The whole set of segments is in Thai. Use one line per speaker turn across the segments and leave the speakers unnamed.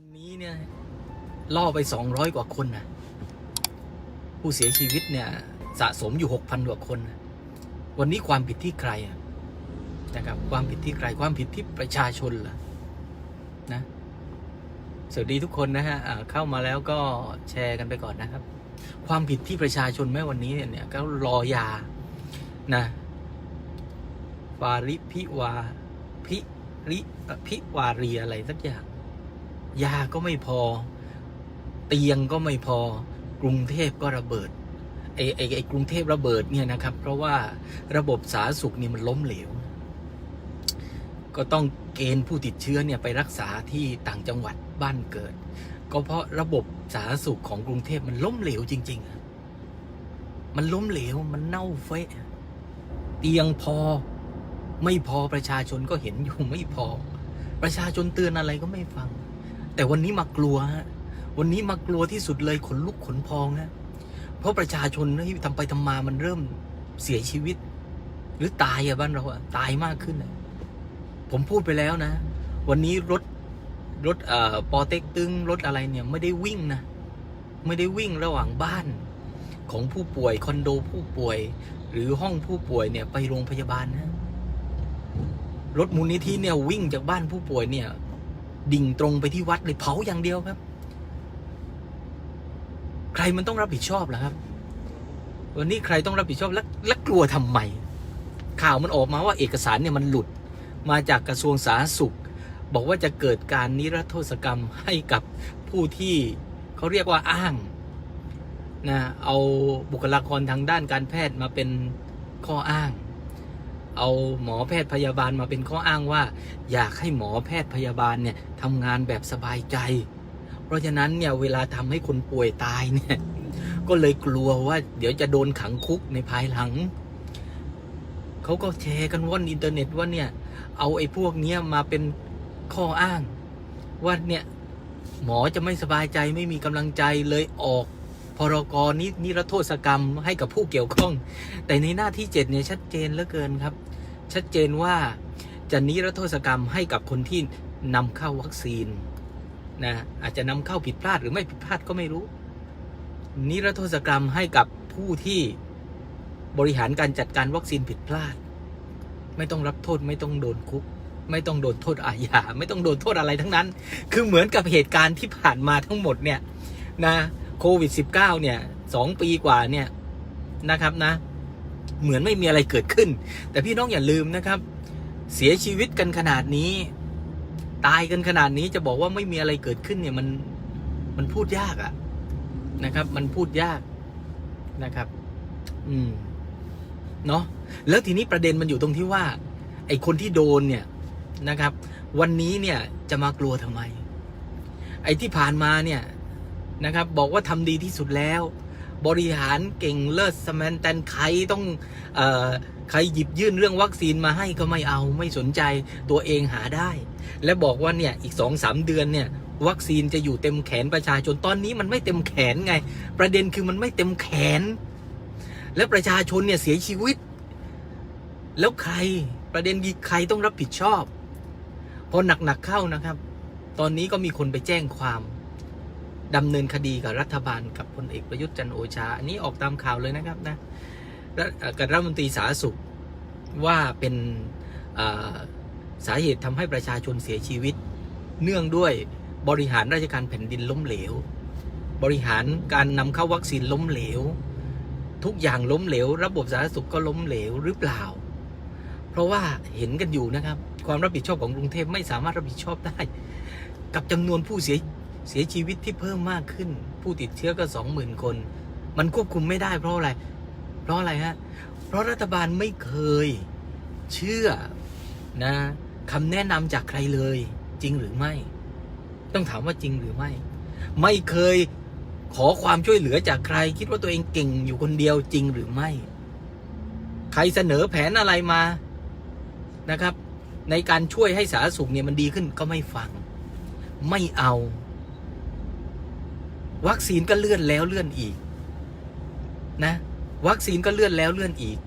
วันนี้เนี่ยล่อไปสองร้อยกว่าคนนะผู้เสียชีวิตเนี่ยสะสมอยู่หกพันกว่าคนนะวันนี้ความผิดที่ใครอะนะครับความผิดที่ใครความผิดที่ประชาชนล่ะนะสวัสดีทุกคนนะฮะเข้ามาแล้วก็แชร์กันไปก่อนนะครับ ความผิดที่ประชาชนแม้วันนี้เนี่ยก็รอยานะฟาริพิวาพิริพิวารีอะไรสักอย่าง ยาก็ไม่พอ เตียงก็ไม่พอ กรุงเทพก็ระเบิดไอ้ไอ้ไอ้กรุงเทพระเบิดเนี่ยนะครับ เพราะว่าระบบสาธารณสุขนี่มันล้มเหลว ก็ต้องเกณฑ์ผู้ติดเชื้อเนี่ยไปรักษาที่ต่างจังหวัดบ้านเกิด ก็เพราะระบบสาธารณสุขของกรุงเทพมันล้มเหลวจริง ๆ มันล้มเหลวมันเน่าเฟะเตียงพอไม่พอประชาชนก็เห็นอยู่ไม่พอ ประชาชนเตือนอะไรก็ไม่ฟัง แต่วันนี้มากลัวฮะวันนี้มากลัวที่สุดเลยขนลุกขนพองฮะเพราะประชาชนที่ทำไปทำมามันเริ่มเสียชีวิต หรือตายอะบ้านเราอะตายมากขึ้นอะผมพูดไปแล้วนะ วันนี้รถรถเอ่อปอเต็กตึงรถอะไรเนี่ยไม่ได้วิ่งนะ ไม่ได้วิ่งระหว่างบ้านของผู้ป่วยคอนโดผู้ป่วย หรือห้องผู้ป่วยเนี่ยไปโรงพยาบาลนะรถมูลนิธิเนี่ยวิ่งจากบ้านผู้ป่วยเนี่ย ดิ่งตรงไปที่วัดเลยเผาอย่างเดียวครับ ใครมันต้องรับผิดชอบล่ะครับ วันนี้ใครต้องรับผิดชอบและและกลัวทำไมข่าวมันออกมาว่าเอกสารเนี่ยมันหลุดมาจากกระทรวงสาธารณสุข บอกว่าจะเกิดการนิรโทษกรรมให้กับผู้ที่เขาเรียกว่าอ้างนะเอาบุคลากรทางด้านการแพทย์มาเป็นข้ออ้าง เอาหมอแพทย์พยาบาลมาเป็นข้ออ้างว่า อยากให้หมอแพทย์พยาบาลเนี่ยทำงานแบบสบายใจ เพราะฉะนั้นเนี่ยเวลาทำให้คนป่วยตายเนี่ยก็เลยกลัวว่า เดี๋ยวจะโดนขังคุกในภายหลังเขาก็แชร์กันว่อนอินเทอร์เน็ตว่าเนี่ยเอาไอ้พวกเนี้ยมาเป็นข้ออ้าง ว่าเนี่ยหมอจะไม่สบายใจไม่มีกำลังใจเลยออกพรกรนินิรโทษกรรมให้กับผู้เกี่ยวข้อง แต่ในหน้าที่เจ็ดเนี่ยชัดเจนเหลือเกินครับ ชัดเจนว่าจะนิรโทษกรรมให้กับคนที่นำเข้าวัคซีนนะอาจจะนำเข้าผิดพลาดหรือไม่ผิดพลาดก็ไม่รู้ นิรโทษกรรมให้กับผู้ที่บริหารการจัดการวัคซีนผิดพลาด ไม่ต้องรับโทษไม่ต้องโดนคุก ไม่ต้องโดนโทษอาญาไม่ต้องโดนโทษอะไรทั้งนั้น คือเหมือนกับเหตุการณ์ที่ผ่านมาทั้งหมดเนี่ยนะโควิด -19 เนี่ยสองปีกว่าเนี่ยนะครับนะ เหมือนไม่มีอะไรเกิดขึ้น แต่พี่น้องอย่าลืมนะครับ เสียชีวิตกันขนาดนี้ ตายกันขนาดนี้จะบอกว่าไม่มีอะไรเกิดขึ้นเนี่ยมันมันพูดยากอะนะครับ มันพูดยากนะครับ อืมเนาะแล้วทีนี้ประเด็นมันอยู่ตรงที่ว่า ไอ้คนที่โดนเนี่ยนะครับ วันนี้เนี่ยจะมากลัวทำไม ไอ้ที่ผ่านมาเนี่ยนะครับ บอกว่าทำดีที่สุดแล้ว บริหารเก่งเลิศสแมนแตนใครต้องออใครหยิบยื่นเรื่องวัคซีนมาให้ก็ไม่เอาไม่สนใจตัวเองหาได้ และบอกว่าเนี่ยอีกสองสามเดือนเนี่ยวัคซีนจะอยู่เต็มแขนประชาชนตอนนี้มันไม่เต็มแขนไง ประเด็นคือมันไม่เต็มแขน และประชาชนเนี่ยเสียชีวิต แล้วใครประเด็นคือใครต้องรับผิดชอบพอหนักๆเข้านะครับ ตอนนี้ก็มีคนไปแจ้งความ ดำเนินคดีกับรัฐบาลกับพลเอกประยุทธ์จันโอชา อันนี้ออกตามข่าวเลยนะครับนะกับรัฐมนตรีสาธารณสุขว่าเป็นสาเหตุทำให้ประชาชนเสียชีวิต เนื่องด้วยบริหารราชการแผ่นดินล้มเหลว บริหารการนำเข้าวัคซีนล้มเหลว ทุกอย่างล้มเหลว ระบบสาธารณสุขก็ล้มเหลวหรือเปล่า เพราะว่าเห็นกันอยู่นะครับ ความรับผิดชอบของกรุงเทพไม่สามารถรับผิดชอบได้ กับจำนวนผู้เสีย เสียชีวิตที่เพิ่มมากขึ้น ผู้ติดเชื้อก็สองหมื่นคน มันควบคุมไม่ได้เพราะอะไร เพราะอะไรฮะ เพราะรัฐบาลไม่เคยเชื่อนะคำแนะนำจากใครเลย จริงหรือไม่ ต้องถามว่าจริงหรือไม่ ไม่เคยขอความช่วยเหลือจากใคร คิดว่าตัวเองเก่งอยู่คนเดียวจริงหรือไม่ ใครเสนอแผนอะไรมานะครับ ในการช่วยให้สาธารณสุขเนี่ยมันดีขึ้นก็ไม่ฟัง ไม่เอา วัคซีนก็เลื่อนแล้วเลื่อนอีกนะวัคซีนก็เลื่อนแล้วเลื่อนอีก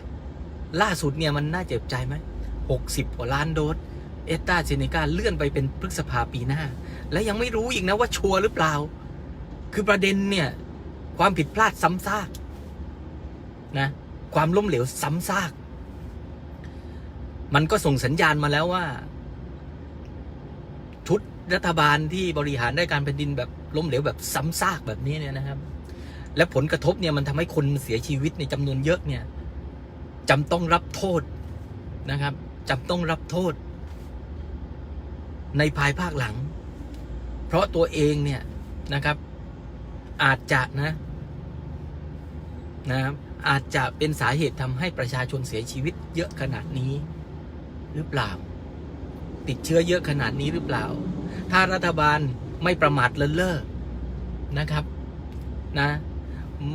ล่าสุดเนี่ยมันน่าเจ็บใจไหมหกสิบกว่าล้านโดสเอสตราเซเนกาเลื่อนไปเป็นพฤษภาปีหน้า และยังไม่รู้อีกนะว่าชัวร์หรือเปล่า คือประเด็นเนี่ย ความผิดพลาดซ้ำซากนะความล้มเหลวซ้ำซาก มันก็ส่งสัญญาณมาแล้วว่า รัฐบาลที่บริหารได้การแผ่นดินแบบล้มเหลวแบบซ้ำซากแบบนี้เนี่ยนะครับ และผลกระทบเนี่ยมันทำให้คนเสียชีวิตในจำนวนเยอะเนี่ยจำต้องรับโทษนะครับจำต้องรับโทษ ในภายภาคหลัง เพราะตัวเองเนี่ยนะครับ อาจจะนะนะครับอาจจะเป็นสาเหตุทำให้ประชาชนเสียชีวิตเยอะขนาดนี้ หรือเปล่า ติดเชื้อเยอะขนาดนี้หรือเปล่า ถ้ารัฐบาลไม่ประมาทเลินเล่อนะครับนะ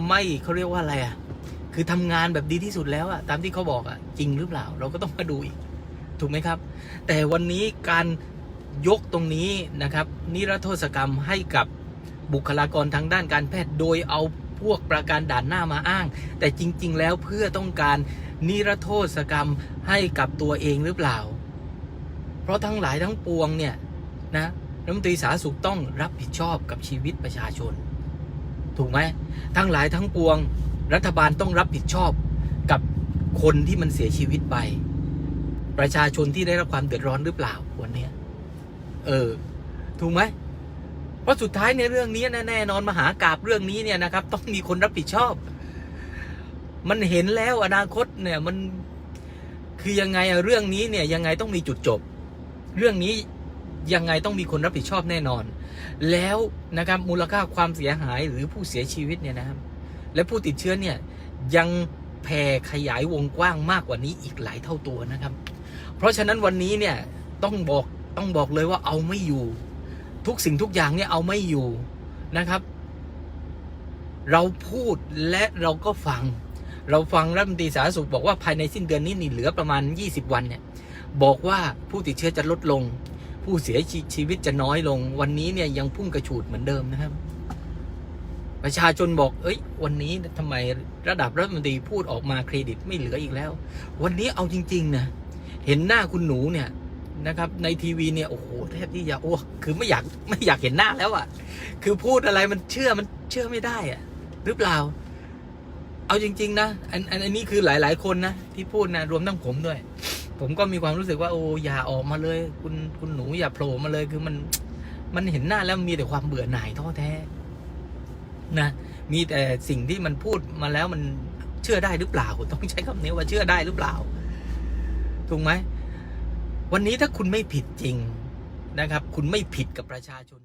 ไม่เขาเรียกว่าอะไรอะ คือทำงานแบบดีที่สุดแล้วอะตามที่เขาบอกอะจริงหรือเปล่า เราก็ต้องมาดูอีก ถูกไหมครับ แต่วันนี้การยกตรงนี้นะครับ นิรโทษกรรมให้กับบุคลากรทางด้านการแพทย์โดยเอาพวกประการด่านหน้ามาอ้าง แต่จริง ๆ แล้วเพื่อต้องการนิรโทษกรรมให้กับตัวเองหรือเปล่า เพราะทั้งหลายทั้งปวงเนี่ย นะรัฐมนตรีสาธารณสุขต้องรับผิดชอบกับชีวิตประชาชน ถูกไหมทั้งหลายทั้งปวง รัฐบาลต้องรับผิดชอบกับคนที่มันเสียชีวิตไป ประชาชนที่ได้รับความเดือดร้อนหรือเปล่าวันนี้เออ ถูกไหมเพราะสุดท้ายในเรื่องนี้นะแน่นอนมหากราบเรื่องนี้เนี่ยนะครับ ต้องมีคนรับผิดชอบ มันเห็นแล้วอนาคตเนี่ยมันคือยังไงอะเรื่องนี้เนี่ยยังไงต้องมีจุดจบ เรื่องนี้ ยังไงต้องมีคนรับผิดชอบแน่นอน แล้วนะครับมูลค่าความเสียหายหรือผู้เสียชีวิตเนี่ยนะครับและผู้ติดเชื้อเนี่ยยังแผ่ขยายวงกว้างมากกว่านี้อีกหลายเท่าตัวนะครับ เพราะฉะนั้นวันนี้เนี่ยต้องบอกต้องบอกเลยว่าเอาไม่อยู่ ทุกสิ่งทุกอย่างเนี่ยเอาไม่อยู่นะครับ เราพูดและเราก็ฟัง เราฟังรัฐมนตรีสาธารณสุขบอกว่าภายในสิ้นเดือนนี้นี่เหลือประมาณ 20 วันเนี่ยบอกว่าผู้ติดเชื้อจะลดลง ผู้เสียชีวิตจะน้อยลง วันนี้เนี่ยยังพุ่งกระฉูดเหมือนเดิมนะครับ ประชาชนบอก เอ้ย วันนี้ทำไมระดับรัฐมนตรีพูดออกมาเครดิตไม่เหลืออีกแล้ว วันนี้เอาจริงๆนะเห็นหน้าคุณหนูเนี่ยนะครับในทีวีเนี่ยโอ้โหแทบที่จะอ้วคือไม่อยากไม่อยากเห็นหน้าแล้วอะ่ะ คือพูดอะไรมันเชื่อมันเชื่อไม่ได้อะ่ะหรือเปล่า เอาจริง ๆ นะอันอันอันนี้คือหลาย ๆ คนนะที่พูดนะรวมทั้งผมด้วย ผมก็มีความรู้สึกว่าโอ้อย่าออกมาเลย คุณคุณหนูอย่าโผล่มาเลยคือมันมันเห็นหน้าแล้วมีแต่ความเบื่อหน่ายท้อแท้นะมีแต่สิ่งที่มันพูดมาแล้วมันเชื่อได้หรือเปล่าต้องใช้คำนี้ว่าเชื่อได้หรือเปล่าถูกไหมวันนี้ถ้าคุณไม่ผิดจริงนะครับ คุณไม่ผิดกับประชาชน